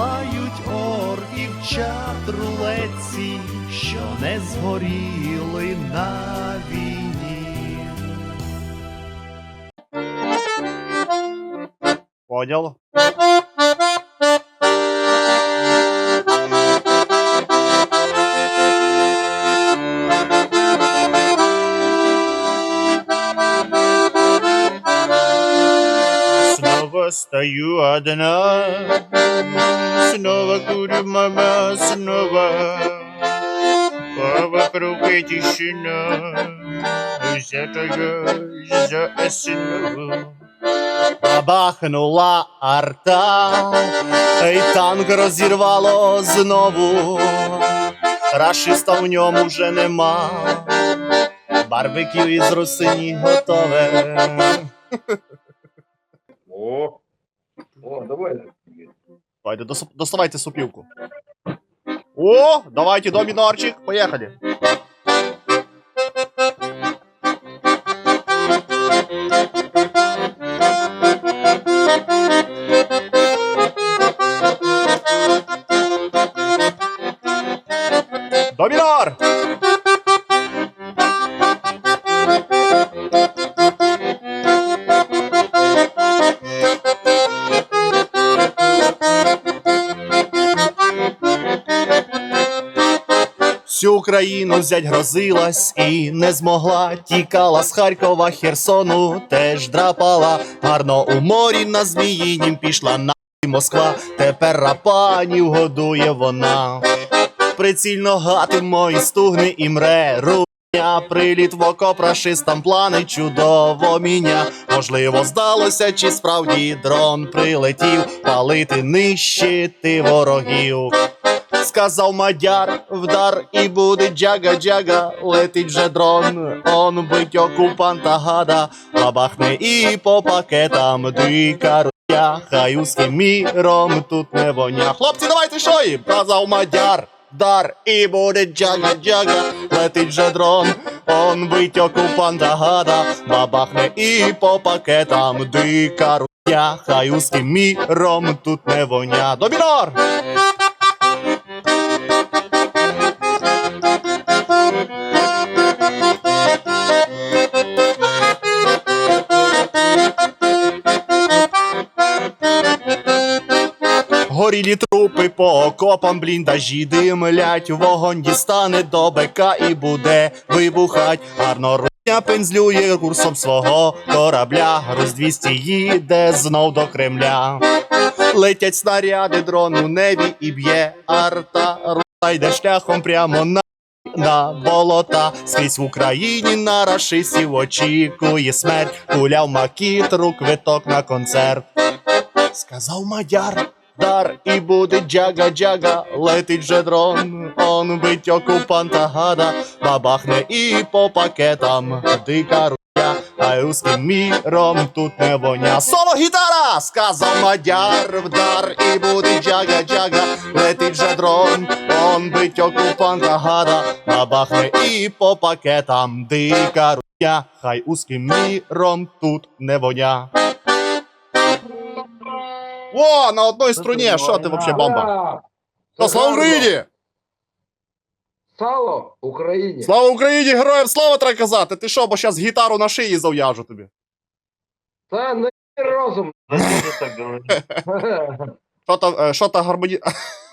палають орків чат рулетці, що не згоріли на війні. Понял? Стою одна, снова курю мама, снова вокруг и тишина, взятая за основу. Бабахнула арта, і танк розірвало знову. Рашиста в ньому вже нема. Барбекю із русині готове. Доставайте супівку. О, давайте доминорчик, поехали. Україну взять грозилась і не змогла. Тікала з Харкова, Херсону, теж драпала. Гарно у морі на Зміїнім пішла на Москва. Тепер рапанів годує вона. Прицільно гати мої стугни і мре. Руня, приліт в окоп рашистам плани чудово міня. Можливо, здалося, чи справді дрон прилетів, палити нищити ворогів. Сказав мадяр, вдар і буде джага-джага, летить вже дрон, он бить окупанта гада, бабахне і по пакетам дика руя, хай узким міром тут не воня. Хлопці, давайте що їм? Казав мадяр, вдар і буде джага-джага, летить вже дрон, он бить окупанта гада, бабахне і по пакетам дика руя, хай узким міром тут не воня. Домінор! Горілі трупи по окопам, бліндажі димлять, вогонь дістане до бека і буде вибухать. Гарно руня пензлює курсом свого корабля. Груз 200 їде знов до Кремля. Летять снаряди, дрон у небі і б'є арта. Рута йде шляхом прямо на. На болота скрізь в Україні на рашистів очікує смерть. Куляв макітру, квиток на концерт. Сказав мадяр, дар і буде джага-джага, летить же дрон, он бить окупанта гада, бабахне і по пакетам, дика руя, а узким міром тут не воня. Соло гітара! Сказав мадяр, вдар і буде джага-джага, летить же дрон, он бить окупанта гада, бабахне і по пакетам, дика руя, хай узким міром тут не воня. О, на одной струне, що ти вообще бомба? Та слава Україні! Слава Україні! Слава Україні! Героям слава треба казати! Ти що, бо зараз гітару на шиї зав'яжу тобі. Та не розум. Що е, що то гармоні...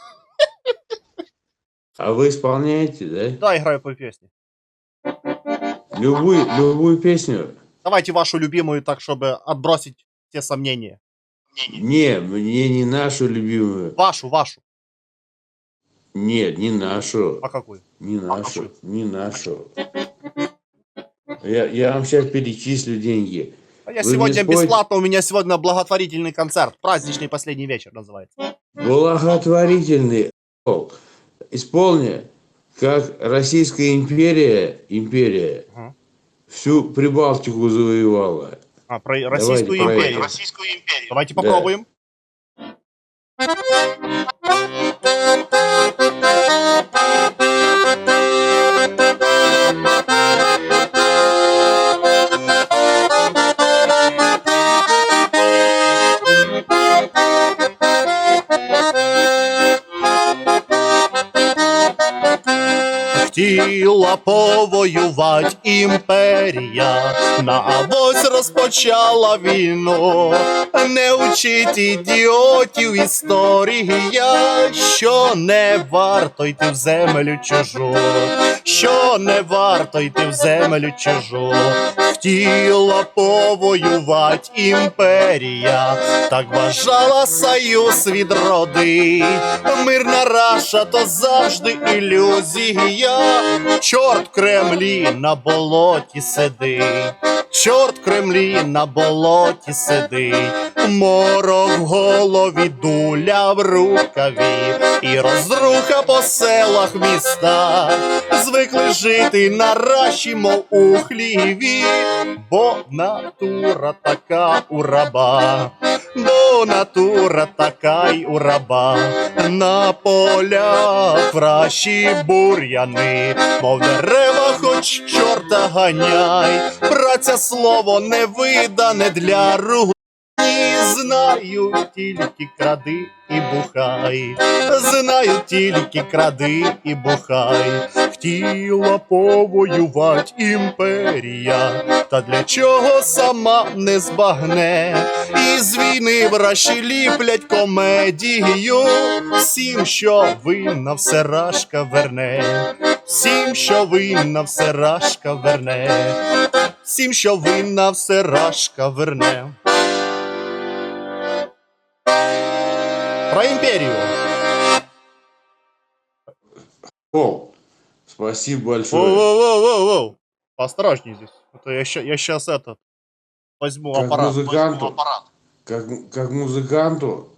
А вы исполняете, да? Дай граю по пісні. Любую, любую песню? Давайте вашу любимую, так, чтобы отбросить все сомнения. Не, мне не нашу любимую. Вашу, вашу. Нет, не нашу. А какую? Не нашу. Не нашу. Я, я вам сейчас перечислю деньги. А я Вы сегодня спорите? бесплатно, у меня сегодня благотворительный концерт. Праздничный последний вечер называется. Благотворительный исполни, как Российская империя, империя, Ага. всю Прибалтику завоевала. А, про Российскую про империю. это. Российскую империю. Давайте Да. Хотіла повоювать імперія, на авось розпочала війну. Не учить ідіотів історія, що не варто йти в землю чужу, що не варто йти в землю чужу. Хотіла повоювать імперія, так бажала союз відроди. Мирна раша то завжди ілюзія. Чорт Кремлі на болоті сидить. Чорт Кремлі на болоті сидить, морок в голові, дуля в рукаві, і розруха по селах міста. Звикли жити на раші, мов у хліві, бо натура така у раба, бо натура така й у раба. На полях в бур'яни, мов дерева, хоч чорта ганяй, праця слово не видане для ругні, знаю тільки кради і бухай, знаю тільки кради і бухай, хотіла повоювать імперія, та для чого сама не збагне, і з війни враші ліплять комедію, всім, що винна все рашка верне, всім, що винна все рашка верне, всім, що винна все рашка верне. Про імперію. Пол, спасибо большое. Воу-воу-воу-воу. Поосторожней здесь. А то я, ща- я сейчас этот возьму Как аппарат. музыканту. возьму аппарат. Как, как музыканту,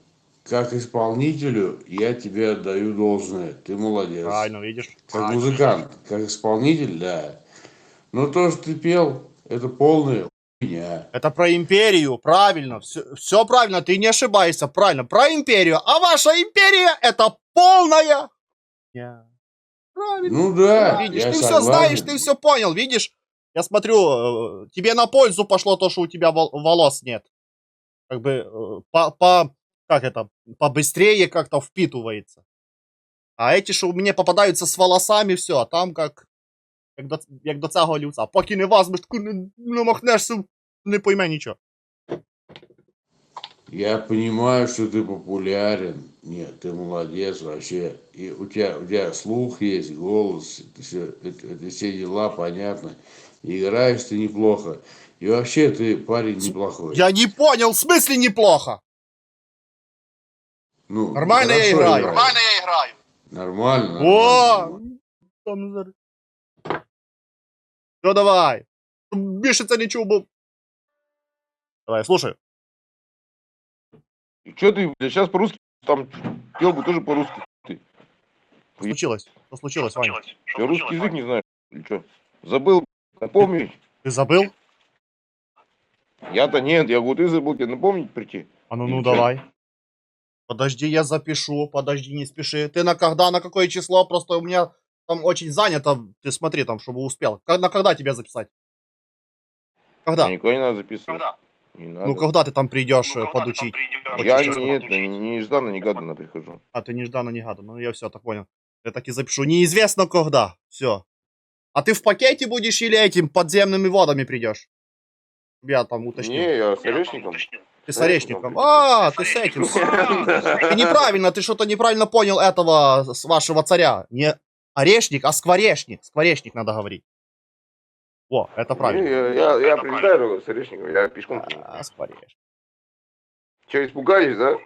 как исполнителю, я тебе отдаю должное. Ты молодец. Правильно, видишь? Как Правильно. музыкант, как исполнитель, да. Но то, что ты пел, это полная хуйня. Это про империю, правильно, все, правильно, ты не ошибаешься, правильно, про империю. А ваша империя это полная... Я- Правильно. Ну да, видишь, я ты все согласен. знаешь, ты все понял, видишь? Я смотрю, э, тебе на пользу пошло то, что у тебя вол- волос нет. Как бы э, по, по как это, побыстрее как-то впитывается. А эти, що мені попадаються з волосами, все, а там как, як до, як до цього люца. Поки не возьмеш, таку не, не махнешся, не пойме нічого. Я понимаю, что ты популярен. Нет, ты молодец вообще. И у тебя, у тебя слух есть, голос, это все, это, это все дела понятно. Играешь ты неплохо. И вообще ты парень неплохой. Я не понял, в смысле неплохо? Ну, Нормально я хорошо играю. играешь. я играю. Нормально. О! нормально. Там зараз. Все, давай. Більше це не чув, бо... Давай, слушай. Че ты, блядь, сейчас по-русски там пел бы тоже по-русски. Ты, Что случилось? Что случилось, Ваня? ты русский язык не знаешь? Или что? Забыл? Напомнить? Ты забыл? Я-то нет, я говорю, ты забыл, тебе напомнить прийти? А ну, ну Ничего. давай. Подожди, я запишу. Подожди, не спеши. Ты на когда, на какое число? Просто у меня там очень занято. Ты смотри там, чтобы успел. Ка- На когда тебя записать? Когда? А Никуда не надо записывать. Не надо. Ну, когда ты там придешь э, подучить? я Хочешь не, это, не, нежданно, негаданно прихожу. А, ты нежданно, негаданно. Ну, я все, так понял. Я так и запишу. Неизвестно когда. Все. А ты в пакете будешь или этим подземными водами придешь? Я там уточнил. Не, я с орешником. Ты с орешником. А, ты с этим. Ты неправильно, ты что-то неправильно понял этого с вашего царя. Не орешник, а скворечник. Скворечник надо говорить. О, это правильно. я, я, я прилетаю с орешником, я пешком. А, скворечник. Че, испугались, да?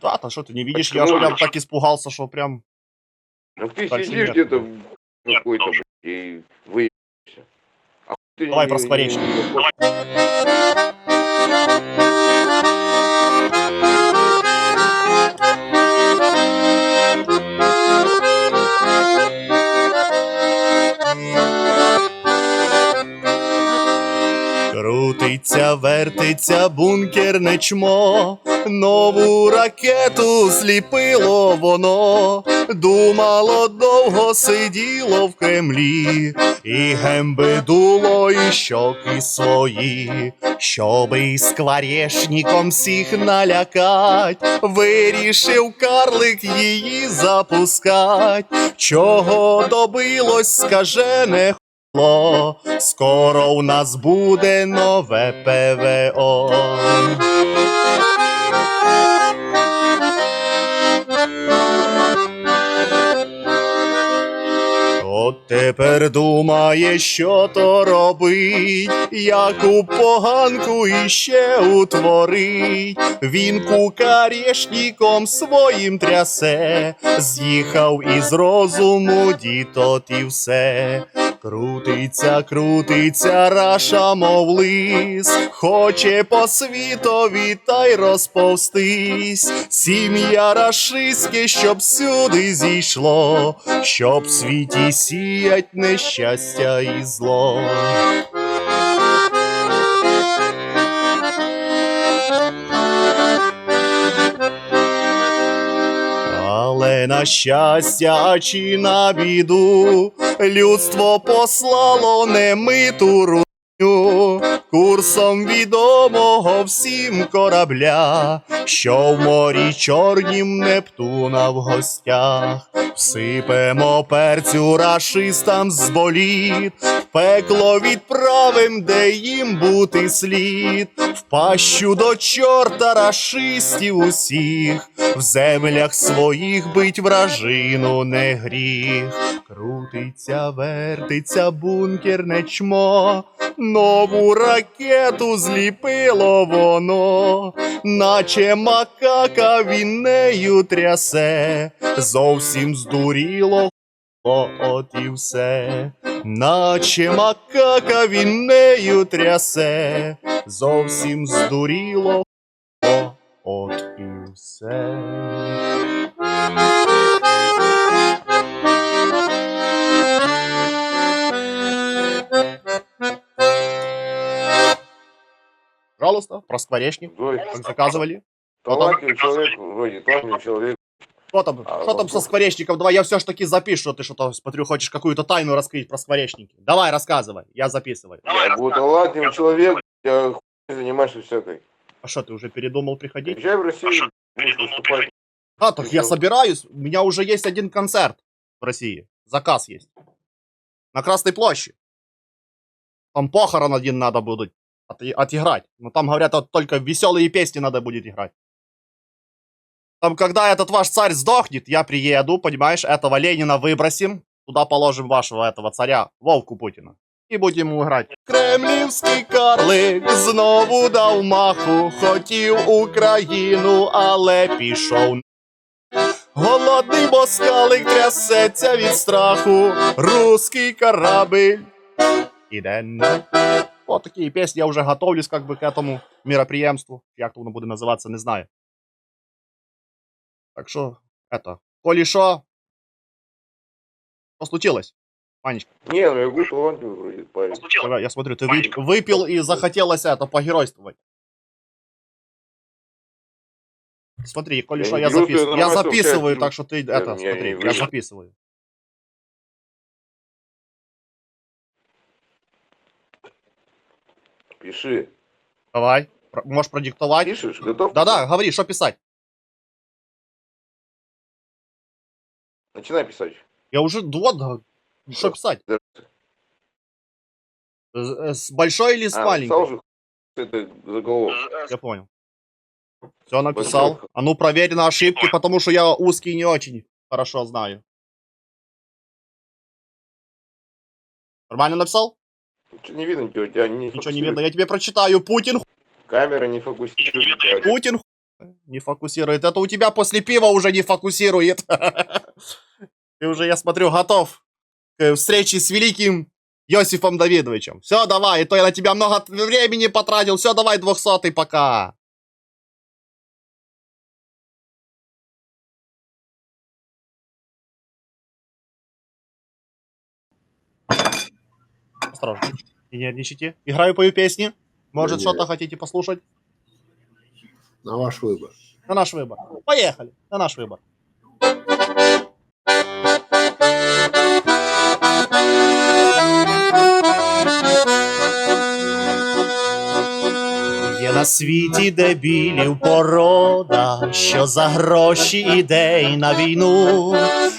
Да, то что ты не видишь, Так я ж ну, прям так испугался, что прям... Ну ты Дальше сидишь где-то в какой-то и выебешься. А Давай не- про скворечник. не- Крутиться вертиться бункерне чмо, нову ракету зліпило воно, думало довго сиділо в Кремлі, і гемби дуло, і щоки свої, щоби із скворечником всіх налякать, вирішив карлик її запускать. Чого добилось, скажене хуйло, скоро у нас буде нове ПВО. От тепер думає, що то робить, яку поганку іще утворить. Він кукарєшніком своїм трясе, з'їхав із розуму дітот і все. Крутиться, крутиться, раша, мов лис, хоче по світові та й розповстись. Сім'я рашистське, щоб сюди зійшло, щоб в світі сіять нещастя і зло. Але на щастя чи на біду людство послало немиту курсом відомого всім корабля, що в морі чорнім Нептуна в гостях. Всипемо перцю рашистам з боліт, пекло відправим, де їм бути слід, в пащу до чорта рашистів усіх, в землях своїх бить вражину не гріх. Крутиться, вертиться бункерне чмо, нову ракету зліпило воно, наче макака він нею трясе, зовсім здуріло. От і все, наче макака він нею трясе, зовсім здуріло. От і все. Пожалуйста, про скворечник, как заказывали. талантливый человек, вроде талантливый человек. Что там, А, что там вот со тут. скворечником? Давай я все ж таки запишу. Ты что-то, смотрю, хочешь какую-то тайну раскрыть про скворечники. Давай, рассказывай, я записываю. Я буду талантливый человек, я хуй занимаешься всякой. А что, ты уже передумал приходить? Приезжай в Россию, будешь выступать. А, так я собираюсь. У меня уже есть один концерт в России. Заказ есть. На Красной площади. Там похорон один надо будет от- отыграть. Но там, говорят, вот только веселые песни надо будет играть. Там, когда этот ваш царь сдохнет, я приеду, понимаешь, этого Ленина выбросим, туда положим вашего этого царя, Вовку Путина. І будемо грати. Кремлівський карлик знову дав маху, хотів Україну, але пішов. Голодний москалик трясеться від страху, русский корабль іде на... Вот такі пісні, я вже готовлюсь как бы к этому мероприемству. Як то воно буде називатися, не знаю. Так що, это, коли що, що случилось? Манечка, Не, ну я говорю, талантливый вроде парень. давай, я смотрю, ты вып- выпил и захотелось это, погеройствовать. Смотри, коли Я что, не я, беру, запис... что я я нормально записываю, общаюсь, так что ты, я- это, я смотри, не я вижу. записываю. Пиши. Давай, можешь продиктовать. Пишешь? Готов? Да-да, говори, что писать. Начинай писать. Я уже, вот, да, что писать. Да. С с большой или с А, маленькой? это заголовок. Я понял. Все написал. А ну проверь на ошибки, потому что я узкий не очень хорошо знаю. Нормально написал? Ничего не видно, ничего, у тебя не Ничего не видно. Я тебе прочитаю. Путин, Камера не фокусирует. Путин не фокусирует. Это у тебя после пива уже не фокусирует. Ты уже, я смотрю, готов к встрече с великим Йосифом Давидовичем. Все, давай, и то я на тебя много времени потратил. Все, давай, двухсотый, пока. Осторожно. Не нервничайте. Играю, пою песни. Может, Нет. что-то хотите послушать? На ваш выбор. На наш выбор. Поехали. На наш выбор. На світі дебілів порода, що за гроші ідей на війну,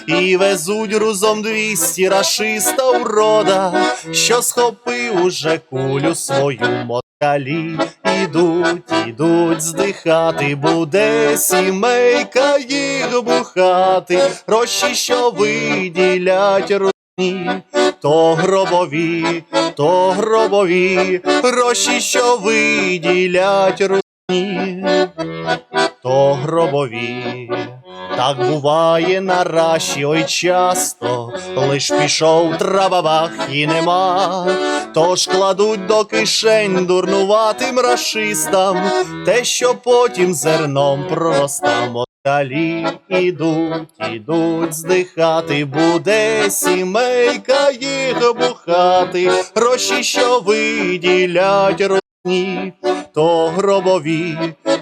і везуть грузом двісті рашиста урода, що схопив уже кулю свою москалі. Ідуть, ідуть здихати, буде сімейка їх бухати, гроші, що виділять то гробові, то гробові, гроші, що виділять рудні, то гробові. Так буває на раші, ой часто, лиш пішов трабабах і нема. Тож кладуть до кишень дурнуватим рашистам, те, що потім зерном проста москалі ідуть, ідуть здихати, буде сімейка їх бухати, гроші, що виділять родні, то гробові,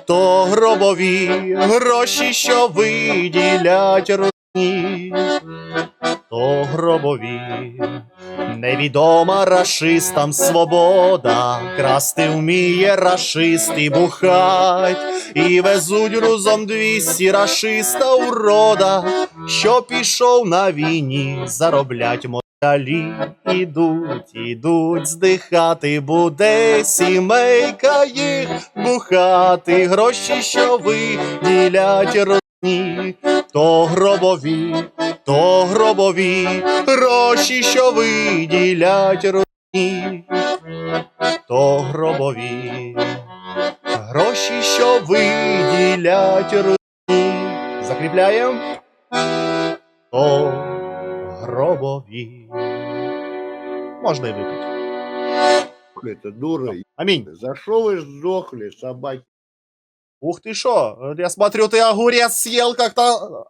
то гробові, гроші, що виділять родні, то гробові. Невідома рашистам свобода, красти вміє рашист і бухать, і везуть грузом двісті рашиста урода, що пішов на війні зароблять москалі. Ідуть, ідуть здихати, буде сімейка їх бухати, гроші, що виділять родні, то гробові, то гробові, гроші, що виділять родні, то гробові, гроші, що виділять родні. Закріпляємо. То гробові. Можна і випити. Дура. Амінь. За что вы сдохли, собаки? Ух ты шо, я смотрю, ты огурец съел как-то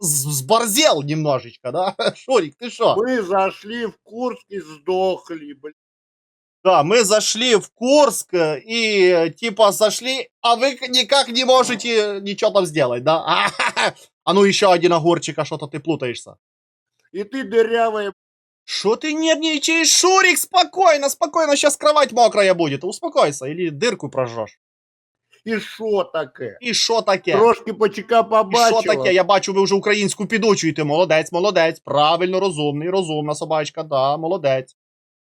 сборзел немножечко, да? Шурик, ты шо? Вы зашли в Курск и сдохли, блин. Да, мы зашли в Курск э, и э, типа зашли, а вы никак не можете ничего там сделать, да? А, а ну еще один огурчик, а что-то ты плутаешься. И ты дырявая. Что ты нервничаешь, Шурик? Спокойно, спокойно, сейчас кровать мокрая будет. Успокойся, или дырку прожжешь. И шо таке? І що таке? Трошки почека І що таке? Я бачу, ви вже українську підучуєте. Молодець, молодець. Правильно, розумний, розумна собачка, да, молодець.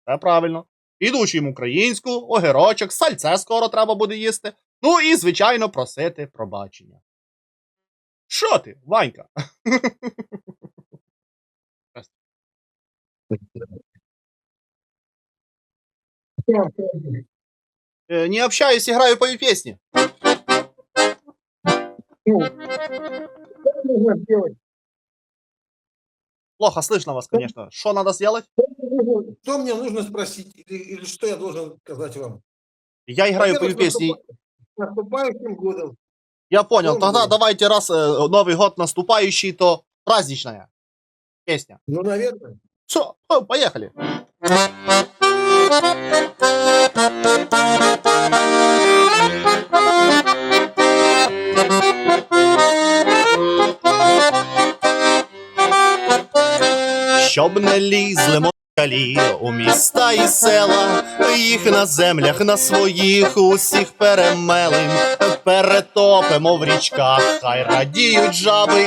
Це правильно. Підучуємо українську, огірочок, сальце скоро треба буде їсти. Ну і, звичайно, просити пробачення. Що ти, Ванька? Е, Не общаюсь, играю по песни. Нужно сделать? Плохо слышно вас, конечно. Что надо сделать? Что мне нужно спросить или, или что я должен сказать вам? Я играю по Во-первых, песни. наступа- Наступающим годом. Я понял. Новый Тогда год. давайте, раз э, Новый год наступающий, то праздничная песня. Ну, наверное. Все, поехали. Щоб не лізли москалі у міста і села, їх на землях на своїх усіх перемелим, перетопимо в річках, хай радіють жаби,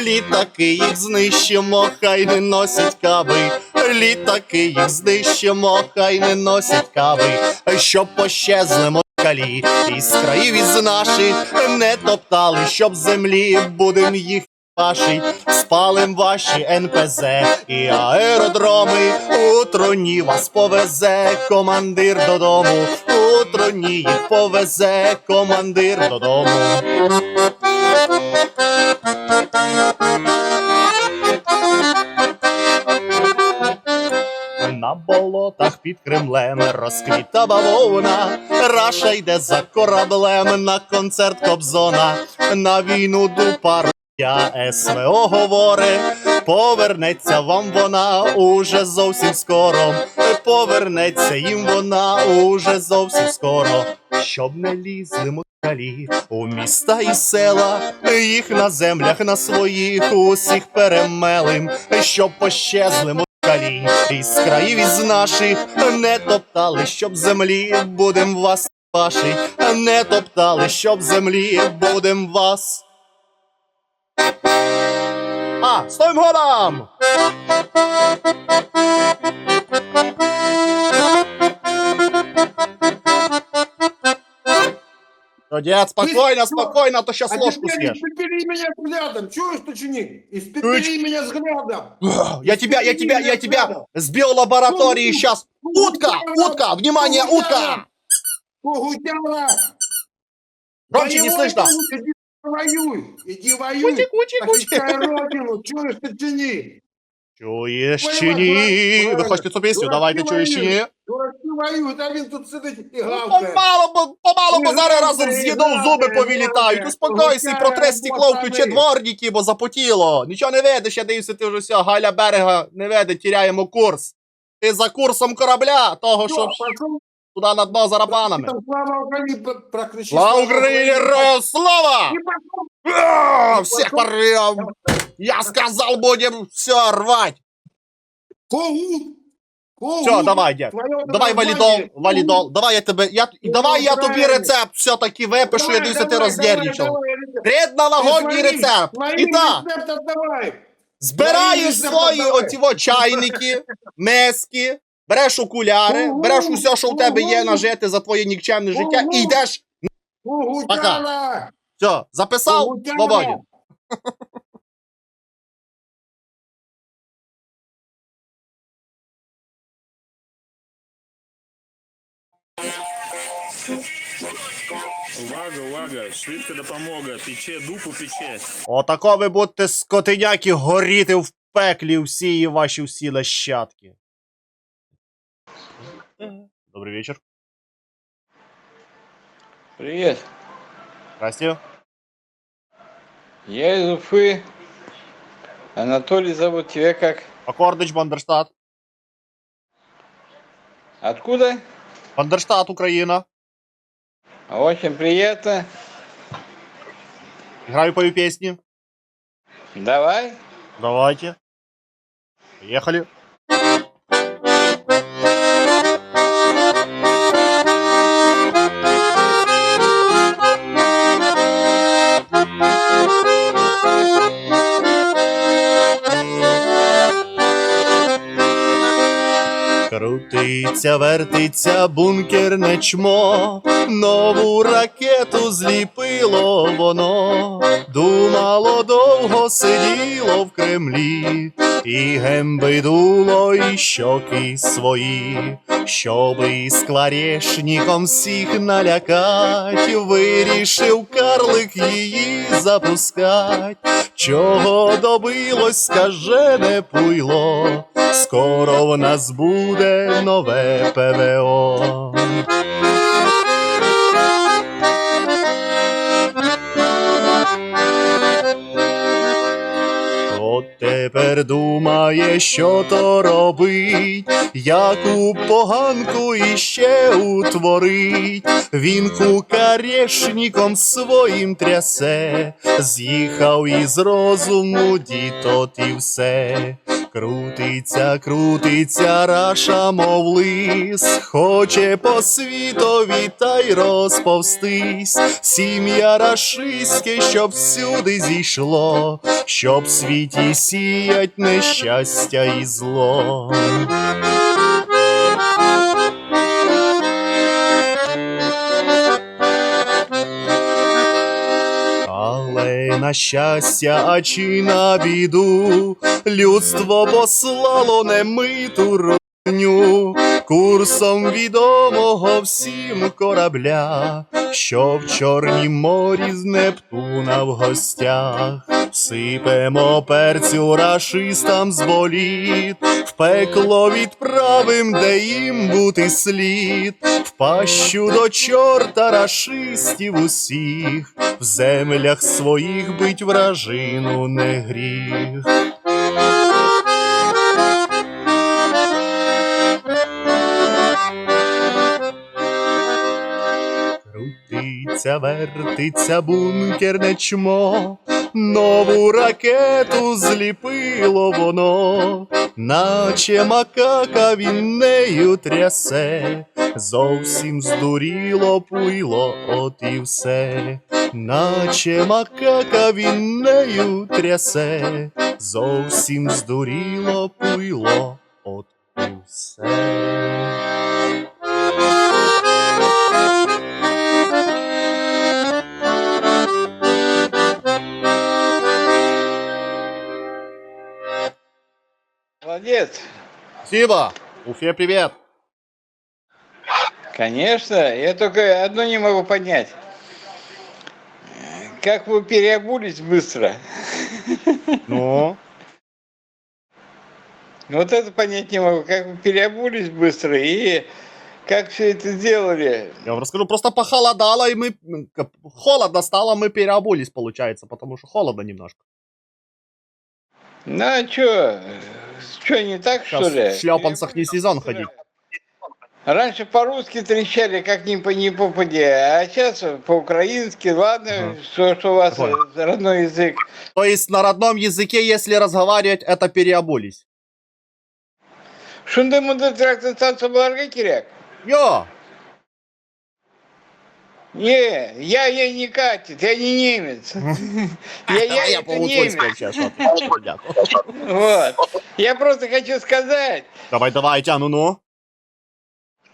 літаки їх знищимо, хай не носять каби, літаки їх знищимо, хай не носять каби, щоб пощезли москалі, із країв із наших не топтали, щоб землі будем їх ваші, спалим ваші НПЗ і аеродроми. У троні вас повезе командир додому. У троні їх повезе командир додому. На болотах під Кремлем розквіта бавовна, Раша йде за кораблем на концерт Кобзона, на війну дупа я СВО говоре, повернеться вам вона уже зовсім скоро. повернеться їм вона уже зовсім скоро, щоб не лізли москалі у міста і села, їх на землях на своїх усіх перемелим, щоб пощезли москалі, із країв із наших не топтали, щоб землі будем вас ваші, не топтали, щоб землі будем вас. А, з Новим годом! То, дед, спокойно, Ты спокойно, а то сейчас А ложку съешь. испепели меня взглядом. Чуешь, ученик? Испепели меня взглядом. Я тебя, я тебя, я тебя с биолаборатории сейчас. Утка, утка, внимание, утка! Погутяла. Громче не слышно. Иди воюй. Иди воюй. Кучи, кучи, кучи. родину. Чуешь, ученик? Чуєш чи ні? Ви хочете цю пісню? Давайте чуєш чи ні? Дураки воюють, а він тут сидить і Ну, гавкає. Помало, бо- помало, бо зараз разом з їдом зуби повилітають. Успокойся і протре стекло, включи дворники, бо запотіло. Нічого не видиш, я дивлюся, ти вже все, Галя берега не веде, тіряємо курс. Ти за курсом корабля, того, що Що, пошов туди на дно за слава Україні пр- прокричи. Слава героям слава! А, Всех порвем! Я сказал, будем все рвать! Все, давай, дед. Давай названня. валідол, валідол. Давай я тебе. Я, і давай я тобі рецепт все-таки випишу, я дивлюся, ти давай. Предновогодній рецепт. І так, збираєш свої оці чайники, миски, береш окуляри, Ого, береш усе, що в тебе є нажити за твоє нікчемне життя, і йдеш. Погутяла. Все, записав, свободен. Увага, увага, швидка допомога, пече, дупу пече. Отако ви будете скотиняки горіти в пеклі всі і ваші всі нащадки. Добрий вечір. Привет, Здрасте. я из Уфы. Анатолий зовут тебя как? Акордич Бандерштат. Откуда? Бандерштат, Україна. Очень приятно. Граю пою песни. Давай. Давайте. Поехали. Крутиться, вертиться бункерне чмо, нову ракету зліпило воно, думало довго сиділо в Кремлі, і гемби дуло, і щоки свої, щоби із кларешником всіх налякать, вирішив карлик її запускать. Чого добилось, скаже не пуйло, скоро в нас буде нове ПВО. От тепер думає, що то робить, яку поганку іще утворить. Він кукарешником своїм трясе, з'їхав із розуму дітот і все. Крутиться, крутиться, раша, мов лис, хоче по світові та й розповстись. Сім'я рашиське, щоб всюди зійшло, щоб в світі сіять нещастя і зло. На щастя, а чи на біду, людство послало немиту курсом відомого всім корабля, що в Чорнім морі з Нептуна в гостях. Сипемо перцю рашистам з боліт, в пекло відправим, де їм бути слід, в пащу до чорта рашистів усіх, в землях своїх бить вражину не гріх. Крутиться, вертиться бункерне чмо, нову ракету зліпило воно, наче макака він нею трясе, зовсім здуріло пуйло, от і все, наче макака він нею трясе, зовсім здуріло пуйло, от і все. Молодец. Спасибо! Уфе привет! Конечно, я только одно не могу понять. Как вы переобулись быстро? Ну, Вот это понять не могу. Как вы переобулись быстро и как все это сделали? я вам расскажу, просто похолодало, и мы... Холодно стало, мы переобулись, получается, потому что холодно немножко. Ну а что? Что не так, Сейчас что ли? в шлепанцах не сезон ходить. Раньше по-русски трещали, как ни по ни попади, а сейчас по-украински, ладно, Ага. что, что у вас Понял. э, родной язык. То есть на родном языке, если разговаривать, это переобулись. Шунда мунда трактатация барга киряк? Йо! Не, я, я не катит, я не немец. Я, я, Давай я это немец. Дякую. Вот. Я просто хочу сказать, Давай, давайте, а ну-ну.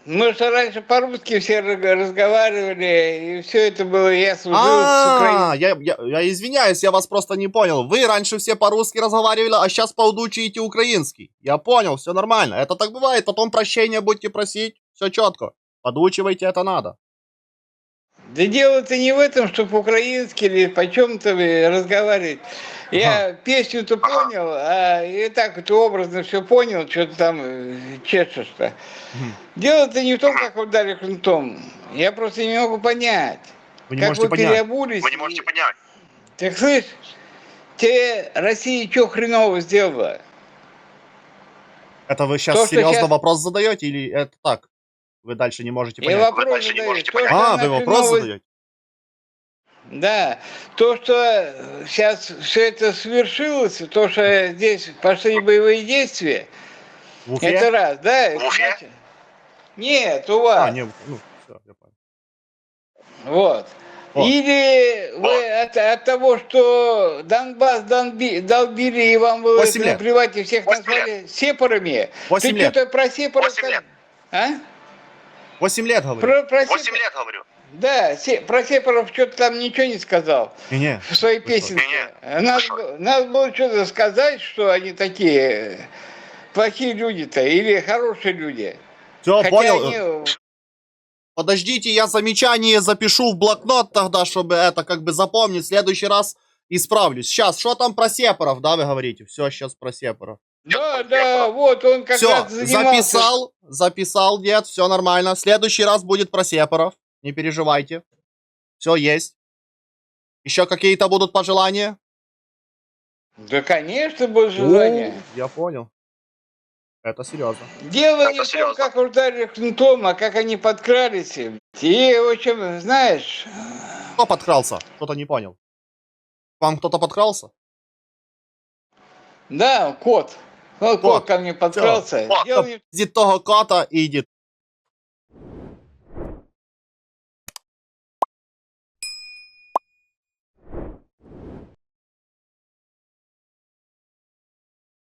мы что раньше по-русски все разг- разговаривали, и все это было, я служил с Украиной. А, я, я, я извиняюсь, я вас просто не понял. Вы раньше все по-русски разговаривали, а сейчас поудучите украинский. Я понял, все нормально. Это так бывает, потом прощения будете просить. Все четко. Подучивайте, это надо. Да дело-то не в этом, что по-украински или по чем-то разговаривать. Я песню-то понял, а и так это образно все понял, что ты там э, чешешь-то. Дело-то не в том, как вы дали кнутом. Я просто не могу понять. Вы не как можете вы понять. переобулись. и- Так слышь, тебе Россия что хреново сделала? Это вы сейчас То, серьезно щас- вопрос задаете или это так? Вы дальше не можете Я понять? вопрос задаю. То, что А, вы вопрос хреново задаете? Да, то, что сейчас все это свершилось, то, что здесь пошли боевые действия, В Уфе? это раз, да? это значит- Нет, у вас. А, не, ну, все, я понял. Вот. Вот. Или вы от, от того, что Донбасс долби- долбили, и вам было Восемь лет. наплевать, и всех назвали сепарами. Восемь Ты лет. что-то про сепаров... А? Восемь лет, говорю. Про, про сепар- лет говорю. Да, се- про сепаров что-то там ничего не сказал. Не-не. в своей песенке. Надо, бы- надо было что-то сказать, что они такие э, плохие люди-то или хорошие люди. Все, Хотя понял. они- Подождите, я замечание запишу в блокнот тогда, чтобы это как бы запомнить. В следующий раз исправлюсь. Сейчас, что там про сепаров, да, вы говорите? Все, сейчас про сепаров. Да, да, вот он как Все, раз занимался. записал, записал, дед, все нормально. В следующий раз будет про сепаров. Не переживайте. Все есть. Еще какие-то будут пожелания? Да, конечно, было желание. О, Я понял. Это серьезно. Дело Это не в том, серьезно. как ударили кнутом, а как они подкрались. И, в общем, знаешь, Кто подкрался? Кто-то не понял. Вам кто-то подкрался? да, кот. Ну, кот, ко мне не- Зі того кота і йдіть